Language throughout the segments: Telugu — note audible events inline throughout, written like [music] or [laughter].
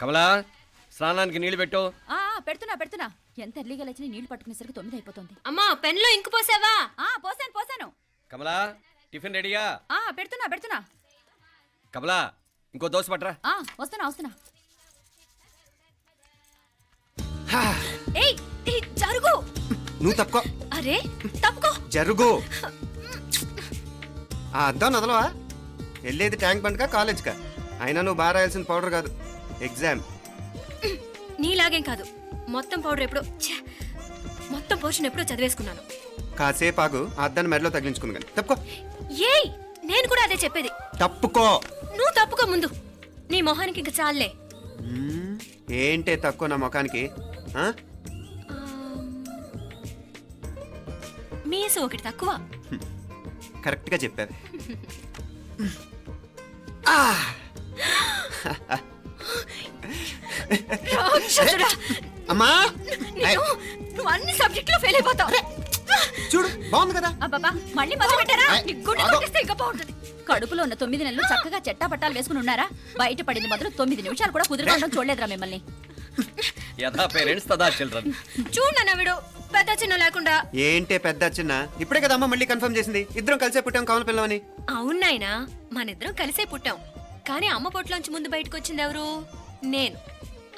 కమలా స్నానానికి నీళ్ళు పెట్టు. ఆ పెడుతున్నా పెడుతున్నా. ఎంత ఎర్లీగా లేచిన నీళ్ళు పట్టుకునేసరికి తొమ్మిది అయిపోతుంది. అమ్మా పెన్లో ఇంకు పోసావా? ఆ పోసాను పోసాను. కమలా టిఫిన్ రెడీయా? ఆ పెడుతున్నా పెడుతున్నా. కమలా ఇంకో దోశ పట్రా ఆ వస్తున్నా వస్తున్నా. ఏయ్ ఏయ్, జరుగు. నువ్వు తప్పుకో. అరే తప్పుకో. జరుగు. ఆ అద్దం నదలవా వెళ్ళేది ట్యాంక్ బండ్కా కాలేజ్కా? అయినా నువ్వు బాగా రాయాల్సిన పౌడర్ కాదు. ఎగ్జామ్. నీలాగేం కాదు. మొత్తం పౌడర్ ఎప్పుడో ఛే, మొత్తం పోర్షన్ ఎప్పుడో చదివేసుకున్నాను. కాసేపు ఆగు ఆ అద్దాన్ని మెడలో తగిలించుకుంది కానీ. తప్పుకో. ఏయ్! నేను కూడా అదే చెప్పేది. తప్పుకో. నువ్వు తప్పుకో ముందు. నీ మొహానికి ఇంక చాలే మ్మ్. ఏంటే తక్కువ నా ముఖానికి? ఆ? మీసు ఒకటి తక్కువ. కరెక్ట్గా చెప్పావు [laughs] [gasps] [laughs] రాక్షసుడా! అమ్మా! నిన్ను నువ్వు అన్ని సబ్జెక్టులో ఫెయిల్ అయిపోతావు. చూడు బాగుంది కదా? అబ్బాబా మళ్ళీ మొదలు పెట్టారా? నీ గుండె. కొట్టేస్తే ఇంకా బాగుంటుంది. కడుపులో ఉన్న తొమ్మిది నెలలు చక్కగా చెట్టా పట్టాలు వేసుకుని ఉన్నారా? బయట పడింది మొదలు తొమ్మిది నిమిషాలు కూడా కుదిరకుండా చూడలేదురా మిమ్మల్ని. యథా పేరెంట్స్ తదా చిల్డ్రన్. చూడు నవ్విడు పెద్ద చిన్న లేకుండా. ఏంటే పెద్ద చిన్న? ఇప్పుడే కదా అమ్మ మళ్ళీ కన్ఫర్మ్ చేసింది. ఇద్దరం కలిసే పుట్టాం కావాలి పిల్లవని. అవునాయినా మనిద్దరం కలిసే పుట్టాం. కానీ అమ్మ పొట్లోంచి ముందు బయటకు వచ్చింది ఎవరు? నేను.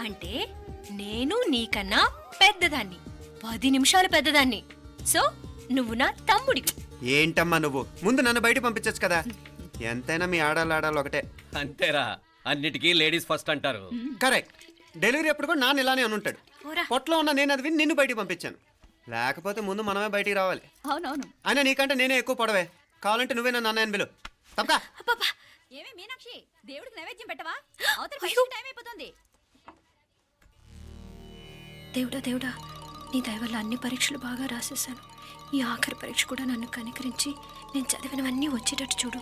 అంటే నేను నీకన్నా పెద్దదాన్ని. పది నిమిషాలు పెద్దదాన్ని. సో నువ్వు నా తమ్ముడివి. ఏంటమ్మా నువ్వు? ముందు నన్ను బయట పంపించచ్చు కదా. ఎంతైనా మీ ఆడాలి ఆడాలి ఒకటే. అంతేరా. అన్నిటికీ లేడీస్ ఫస్ట్ అంటారు. కరెక్ట్. డెలివరీ అప్పుడు కూడా నాన్న ఇలానే అనుంటాడు పోరా. పొట్టలో ఉన్న నేను అది విని నిన్ను బయటికి పంపించాను. లేకపోతే ముందు మనమే బయటికి రావాలి. అవునవును. అయినా నీకంటే నేనే ఎక్కువ పొడవే. కావాలంటే నువ్వే నన్ను అన్నయ్యను బిలు తప్పకా. ఏమి మీనాక్షి? దేవుడికి నైవేద్యం పెట్టవా? అవతల అయ్యో. టైం అయిపోతుంది. దేవుడా దేవుడా నీ దయ వల్ల అన్ని పరీక్షలు బాగా రాసేసాను ఈ ఆఖరి పరీక్ష కూడా నన్ను కనికరించి నేను చదివినవన్నీ వచ్చేటట్టు చూడు.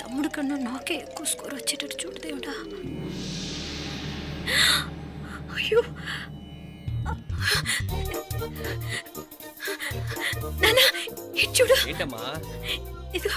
తమ్ముడు కన్నా నాకే ఎక్కువ స్కోర్ వచ్చేటట్టు చూడు దేవుడా. అయ్యో! నాన్న ఇటు చూడు. ఏంటమ్మా? ఇదిగో?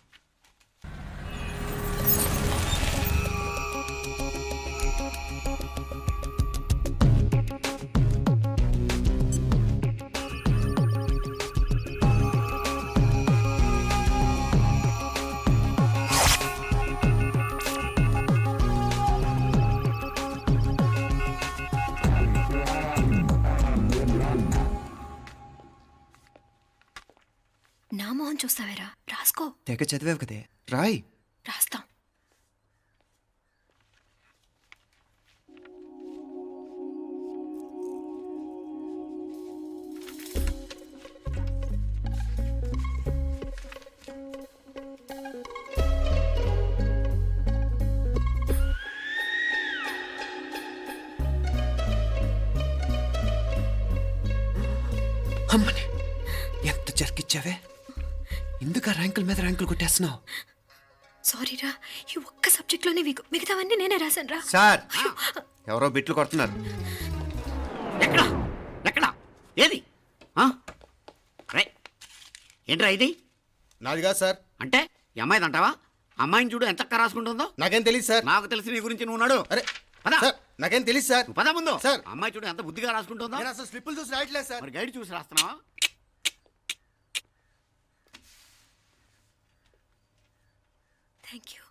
నా మొహం చూస్తావేరా? రాసుకో. తెగ చదివావు కదే. రాయ్. రాస్తాం. కొట్టేస్తున్నావు సారీరా ఈ ఒక్క సబ్జెక్ట్లోనే వీకు మిగతావన్నీ నేనే రాశాను రా సార్ ఎవరో బిట్లు కొడుతున్నారు. ఎక్కడ? ఎక్కడ? ఏది? ఆ? రై ఏంట్రా ఇది? నాది కాదు సార్. అంటే ఈ అమ్మాయిది అంటావా? అమ్మాయిని చూడు ఎంత రాసుకుంటుందో. నాకేం తెలియదు సార్. నాకు తెలిసి నీ గురించి నువ్వు నాడు అరే పద. సార్ నాకేం తెలియదు సార్. నువ్వు పద ముందు. సార్. అమ్మాయి చూడు ఎంత బుద్ధిగా రాసుకుంటుందో. నేను అసలు స్లిప్పులు చూసి రాయట్లేదు సార్. మరి గైడ్ చూసి రాస్తున్నావా? థ్యాంక్ యూ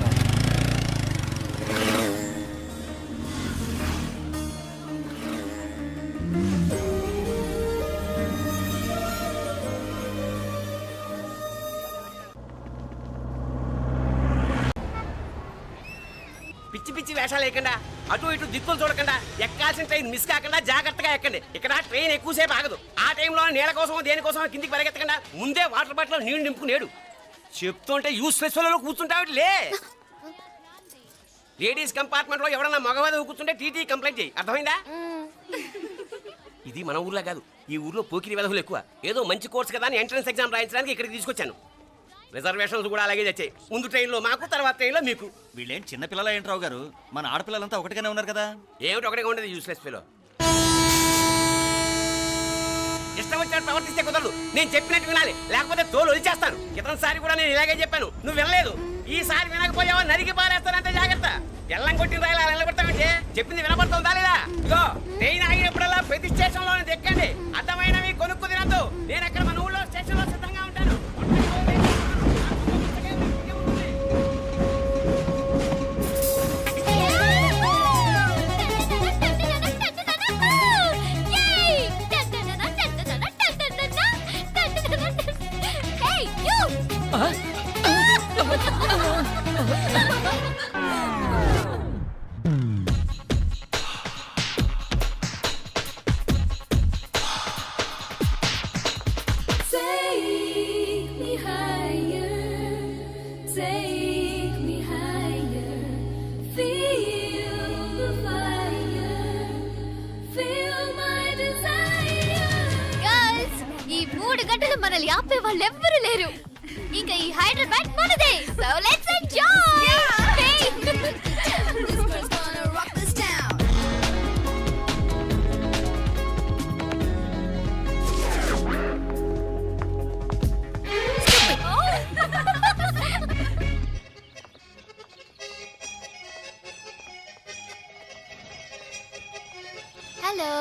చేయకుండా అటు ఇటు దిక్కులు చూడకుండా ఎక్కాల్సిన ట్రైన్ మిస్ కాకుండా జాగ్రత్తగా ఎక్కండి. ఇక్కడ ట్రైన్ ఎక్కువసేపు ఆగదు. ఆ టైంలో నీళ్ళ కోసం దేనికోసం కిందికి పరిగెత్తకుండా ముందే వాటర్ బాటిల్ నీళ్ళు నింపుకునేడు చెప్తుంటే యూస్లెస్లో కూర్చుంటావు లే లేడీస్ కంపార్ట్మెంట్లో ఎవడన్నా మగవాది కూర్చుంటే టీటీ కంప్లైంట్ చేయి. అర్థమైందా? ఇది మన ఊర్లో కాదు. ఈ ఊర్లో పోకిరి వెధవులు ఎక్కువ. ఏదో మంచి కోర్సు కదా అని ఎంట్రన్స్ ఎగ్జామ్ రాయించడానికి ఇక్కడికి తీసుకొచ్చాను. రిజర్వేషన్స్ కూడా అలాగే తెచ్చాయి. ముందు ట్రైన్లో మాకు తర్వాత ట్రైన్లో మీకు. వీళ్ళేం చిన్న పిల్లల ఏంట్రావు గారు? మన ఆడపిల్లలంతా ఒకటిగానే ఉన్నారు కదా? ఏమిటి ఒకటిగా ఉండేది యూస్లెస్ ఫీలో ఇష్టం వచ్చినట్టు ప్రవర్తిస్తే కుదరదు. నేను చెప్పినట్టు వినాలి. లేకపోతే తోలు వదిలేస్తాను సారి కూడా నేను ఇలాగే చెప్పాను. నువ్వు వినలేదు. ఈసారి వినకపోయావా? నరికి పారేస్తానంటే జాగ్రత్త. ఎల్లం కొట్టిన రాయలా నిలబడతామంటే చెప్పింది వినపడుతుందా లేదా? ఇగో ట్రైన్ ఆగినప్పుడల్లా ప్రతి స్టేషన్లో దిక్కండి అర్థమైనవి కొనుక్కు తినద్దు. నేను అక్కడ మన ఊళ్ళో స్టేషన్లో సిద్ధంగా హైదరాబాద్ మనదే. సో లెట్స్ ఎంజాయ్ హలో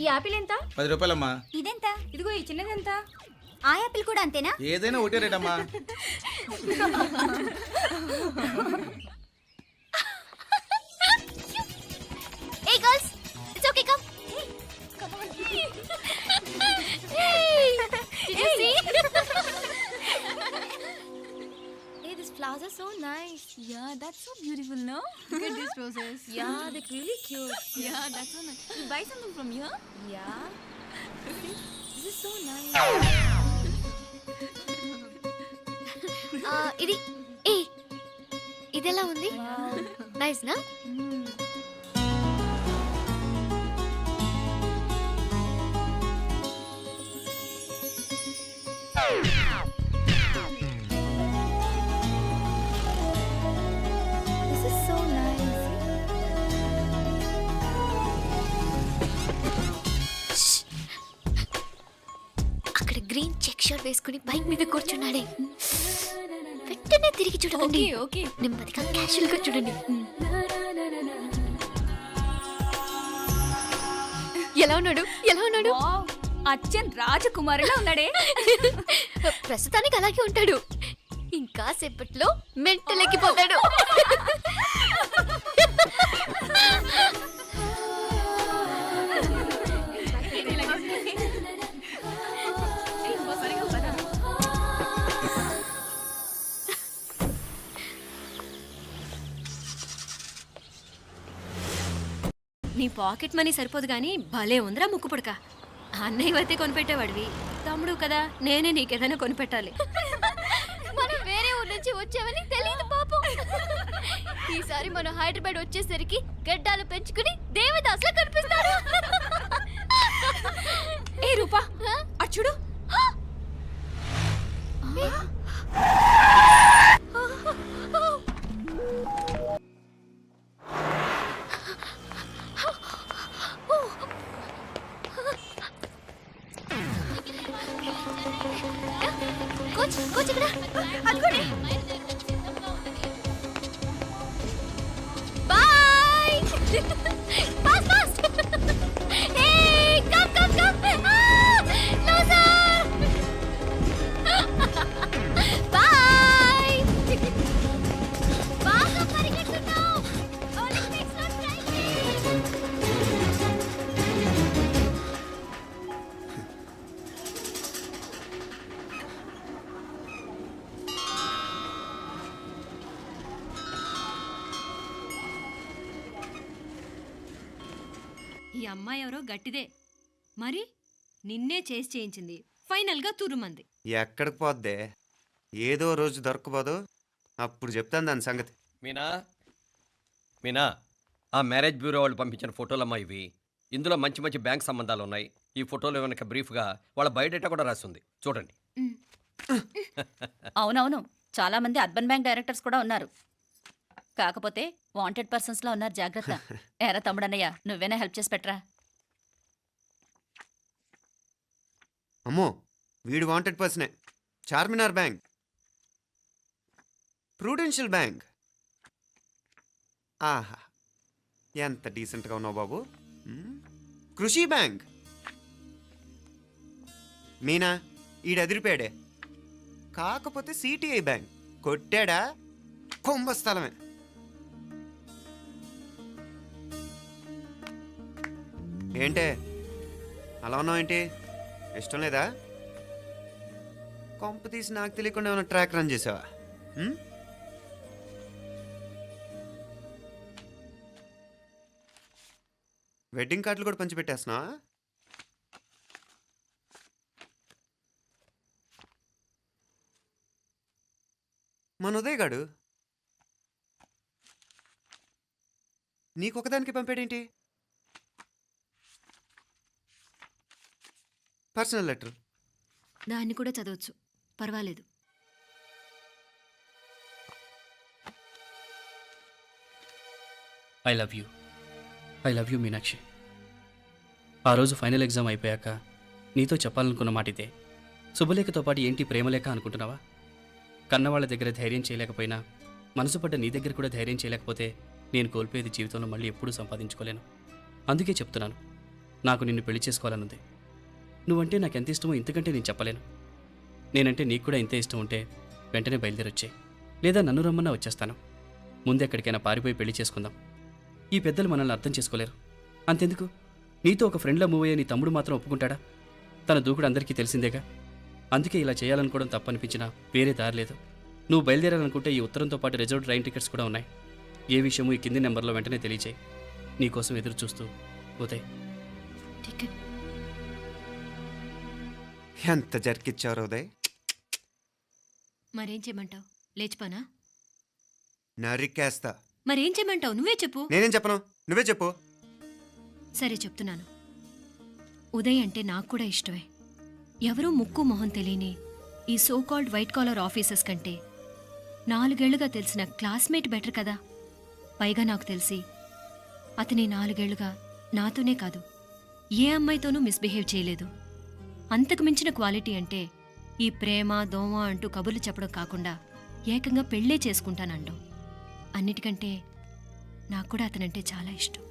ఈ యాపిల్ ఎంత? పది రూపాయలమ్మా. ఇదెంత? ఇదిగో ఈ చిన్నది ఎంత ఆ యాపిల్ కూడా అంతేనా ఏదైనా ఒకటే రేట్ అమ్మా hey, these flowers are so nice. Yeah, that's so beautiful, no? Look at these roses. Yeah, they're really cute. Yeah, that's so nice. You buy something from here? Yeah. This is so nice. Nice నా This is so nice. అక్కడ గ్రీన్ చెక్ షర్ట్ వేసుకుని బైక్ మీద కూర్చున్నాడే. వెంటనే తిరిగి చూడకండి ఓకే నెమ్మదిగా క్యాషువల్గా చూడండి. ఎలా ఉన్నాడు? ఎలా ఉన్నాడు? అచ్చన్ రాజకుమారిలా ఉన్నాడే. ప్రస్తుతానికి అలాగే ఉంటాడు. ఇంకా సేపట్లో మెంటలెక్కిపోతాడు. [laughs] నీ పాకెట్ మనీ సరిపోదు కానీ భలే ఉందిరా ముక్కు పుడక. అన్నయ్య అయితే కొనిపెట్టేవాడివి. తమ్ముడు కదా నేనే నీకేదైనా కొనిపెట్టాలి. మనం వేరే ఊరు నుంచి వచ్చామని తెలియదు పాపం. ఈసారి మనం హైదరాబాద్ వచ్చేసరికి గడ్డాలు పెంచుకుని దేవదాసులా కనిపిస్తాడు. ఏ రూపా అటు ఈ అమ్మాయి ఎవరో గట్టిదే. మరి నిన్నే చేసి చేయించింది. ఫైనల్గా తురుమంది. ఎక్కడికి పోద్దే? ఏదో రోజు దొరకబోదు. అప్పుడు చెప్తాను దాని సంగతి. మీనా? మీనా? ఆ మ్యారేజ్ బ్యూరో వాళ్ళు పంపించిన ఫోటోలమ్మా ఇవి. ఇందులో మంచి మంచి బ్యాంక్ సంబంధాలు ఉన్నాయి. ఈ ఫోటోలు వెనక బ్రీఫ్గా వాళ్ళ బయోడేటా కూడా రాస్తుంది చూడండి. అవునవును. చాలా మంది అర్బన్ బ్యాంక్ డైరెక్టర్స్ కూడా ఉన్నారు. కాకపోతే వాంటెడ్ పర్సన్స్లో ఉన్నారు జాగ్రత్త. [laughs] ఎరా తమ్ముడన్నయ్య నువ్వేనా హెల్ప్ చేసి పెట్టరా? అమ్మో వీడు వాంటెడ్ పర్సనే చార్మినార్ బ్యాంక్. Prudential bank. ఆహా ఎంత డీసెంట్గా ఉన్నావు బాబు? కృషి బ్యాంక్. మీనా ఈడదిరిపాడే కాకపోతే సిటిఐ బ్యాంక్. కొట్టాడా? కుంభస్థలమే ఏంటే? అలా ఉన్నావు ఏంటి ఇష్టం లేదా? కొంప తీసి నాకు తెలియకుండా ఏమైనా ట్రాక్ రన్ చేసావా? వెడ్డింగ్ కార్డులు కూడా పంచిపెట్టేస్తున్నావా? మన ఉదయ్ గాడు? నీకొకదానికి పంపాడేంటి? Personal letter. దాన్ని కూడా చదవచ్చు. పర్వాలేదు. I love you. I love you Meenakshi. ఆ రోజు ఫైనల్ ఎగ్జామ్ అయిపోయాక నీతో చెప్పాలనుకున్న మాట ఇదే శుభలేఖతో పాటు ఏంటి ప్రేమలేఖ అనుకుంటున్నావా? కన్నవాళ్ళ దగ్గర ధైర్యం చేయలేకపోయినా మనసు పడ్డ నీ దగ్గర కూడా ధైర్యం చేయలేకపోతే నేను కోల్పోయేది జీవితంలో మళ్ళీ ఎప్పుడూ సంపాదించుకోలేను. అందుకే చెప్తున్నాను నాకు నిన్ను పెళ్ళి చేసుకోవాలనుంది. నువ్వంటే నాకు ఎంత ఇష్టమో ఇంతకంటే నేను చెప్పలేను. నేనంటే నీకు కూడా ఇంతే ఇష్టం ఉంటే వెంటనే బయలుదేరొచ్చే. లేదా నన్ను రమ్మన్నా వచ్చేస్తాను. ముందెక్కడికైనా పారిపోయి పెళ్ళి చేసుకుందాం. ఈ పెద్దలు మనల్ని అర్థం చేసుకోలేరు. అంతెందుకు? నీతో ఒక ఫ్రెండ్లా మూవ్ అయ్యే నీ తమ్ముడు మాత్రం ఒప్పుకుంటాడా? తన దూకుడు అందరికీ తెలిసిందేగా? అందుకే ఇలా చేయాలనుకోవడం తప్పనిపించినా వేరే దారి లేదు. నువ్వు బయలుదేరాలనుకుంటే ఈ ఉత్తరంతో పాటు రిజర్వ్ ట్రైన్ టికెట్స్ కూడా ఉన్నాయి. ఏ విషయమూ ఈ కింది నెంబర్లో వెంటనే తెలియచేయి. నీకోసం ఎదురు చూస్తూ ఉదయ్. టికెట్ ఎంత జరికిచ్చారు ఉదయ్. మరేం చేయమంటావు? లేచిపోనా? నరికేస్తా. మరేం చేయమంటావు? నువ్వే చెప్పు. నేనేం చెప్పను? నువ్వే చెప్పు. సరే చెప్తున్నాను. ఉదయ్ అంటే నాకు కూడా ఇష్టమే. ఎవరూ ముక్కు మొహం తెలియని ఈ so called white collar officers కంటే నాలుగేళ్ళుగా తెలిసిన క్లాస్మేట్ బెటర్ కదా? పైగా నాకు తెలిసి అతని నాలుగేళ్ళుగా నాతోనే కాదు. ఏ అమ్మాయితోనూ మిస్బిహేవ్ చేయలేదు. అంతకు మించిన క్వాలిటీ అంటే ఈ ప్రేమ దోమ అంటూ కబుర్లు చెప్పడం కాకుండా ఏకంగా పెళ్ళే చేసుకుంటానండం. అన్నిటికంటే నాకు కూడా అతనంటే చాలా ఇష్టం.